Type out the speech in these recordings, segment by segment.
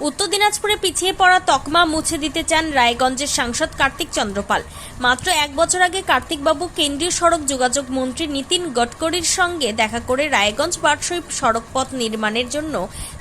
উত্তর দিনাজপুরে পিছিয়ে পড়া তকমা মুছে দিতে চান রায়গঞ্জের সাংসদ কার্তিক চন্দ্রপাল। মাত্র এক বছর আগে কার্তিকবাবু কেন্দ্রীয় সড়ক যোগাযোগ মন্ত্রী নীতিন গডকরির সঙ্গে দেখা করে রায়গঞ্জ বারসই সড়কপথ নির্মাণের জন্য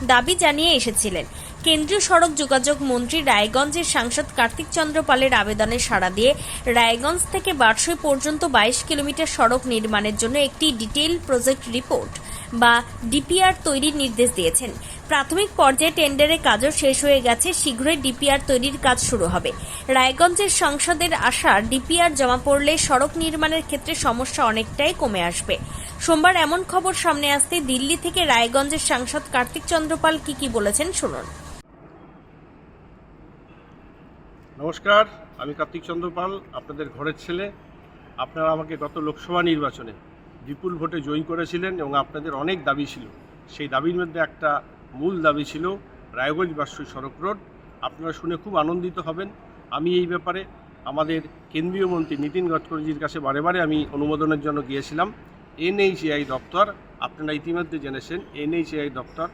দাবি জানিয়ে এসেছিলেন। কেন্দ্রীয় সড়ক যোগাযোগ মন্ত্রী রায়গঞ্জের সাংসদ কার্তিক চন্দ্রপালের আবেদনে সাড়া দিয়ে রায়গঞ্জ থেকে বারসই পর্যন্ত বাইশ কিলোমিটার সড়ক নির্মাণের জন্য একটি ডিটেইল প্রজেক্ট রিপোর্ট বা ডিপিআর তৈরির নির্দেশ দিয়েছেন। প্রাথমিক পর্যায়ে টেন্ডারের কাজও শেষ হয়ে গেছে, শীঘ্রই ডিপিআর তৈরির কাজ শুরু হবে। রায়গঞ্জের সংসদের আশা, ডিপিআর জমা পড়লে সড়ক নির্মাণের ক্ষেত্রে সমস্যা অনেকটাই কমে আসবে। সোমবার এমন খবর সামনে আসতে দিল্লি থেকে রায়গঞ্জের সাংসদ কার্তিক চন্দ্রপাল কি কি বলেছেন শুনুন। নমস্কার, আমি কার্তিক চন্দ্রপাল আপনাদের ঘরের ছেলে। আপনারা আমাকে গত লোকসভা নির্বাচনে বিপুল ভোটে জয়ী করেছিলেন এবং আপনাদের অনেক দাবি ছিল। সেই দাবির মধ্যে একটা মূল দাবি ছিল রায়গঞ্জ বাসী সড়ক রোড। আপনারা শুনে খুব আনন্দিত হবেন। আমি এই ব্যাপারে আমাদের কেন্দ্রীয় মন্ত্রী নীতিন গডকরিজির কাছে বারে বারে আমি অনুমোদনের জন্য গিয়েছিলাম। এনএইচএআই দপ্তর, আপনারা ইতিমধ্যে জেনেছেন, এনএইচএআই দপ্তর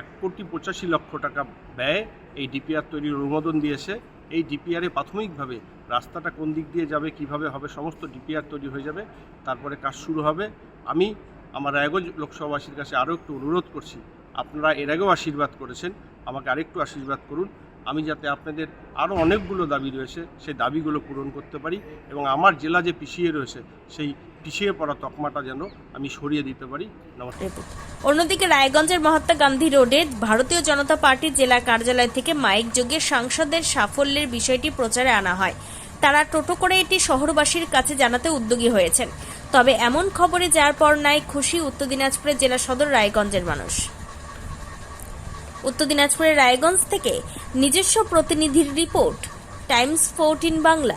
এক কোটি পঁচাশি লক্ষ টাকা ব্যয়ে এই ডিপিআর তৈরির অনুমোদন দিয়েছে। এই ডিপিআরে প্রাথমিকভাবে রাস্তাটা কোন দিক দিয়ে যাবে, কীভাবে হবে, সমস্ত ডিপিআর তৈরি হয়ে যাবে। তারপরে কাজ শুরু হবে। আমি আমার রায়গঞ্জ লোকসভাবাসীর কাছে আরও একটু অনুরোধ করছি, আপনারা এর আগেও আশীর্বাদ করেছেন, আমাকে আরেকটু আশীর্বাদ করুন। আমি যাতে আপনাদের আরও অনেকগুলো দাবি রয়েছে, সেই দাবিগুলো পূরণ করতে পারি এবং আমার জেলা যে পিছিয়ে রয়েছে, সেই পিছিয়ে পড়া তকমাটা যেন আমি সরিয়ে দিতে পারি। অন্যদিকে রায়গঞ্জের মহাত্মা গান্ধী রোডে ভারতীয় জনতা পার্টির জেলা কার্যালয় থেকে মাইক যোগে সাংসদের সাফল্যের বিষয়টি প্রচারে আনা হয়। তারা টোটো করে এটি শহরবাসীর কাছে জানাতে উদ্যোগী হয়েছেন। তবে এমন খবরে যার পর নাই খুশি উত্তর দিনাজপুরের জেলা সদর রায়গঞ্জের মানুষ। উত্তর দিনাজপুরের রায়গঞ্জ থেকে নিজস্ব প্রতিনিধির রিপোর্ট, টাইমস ফোরটিন বাংলা।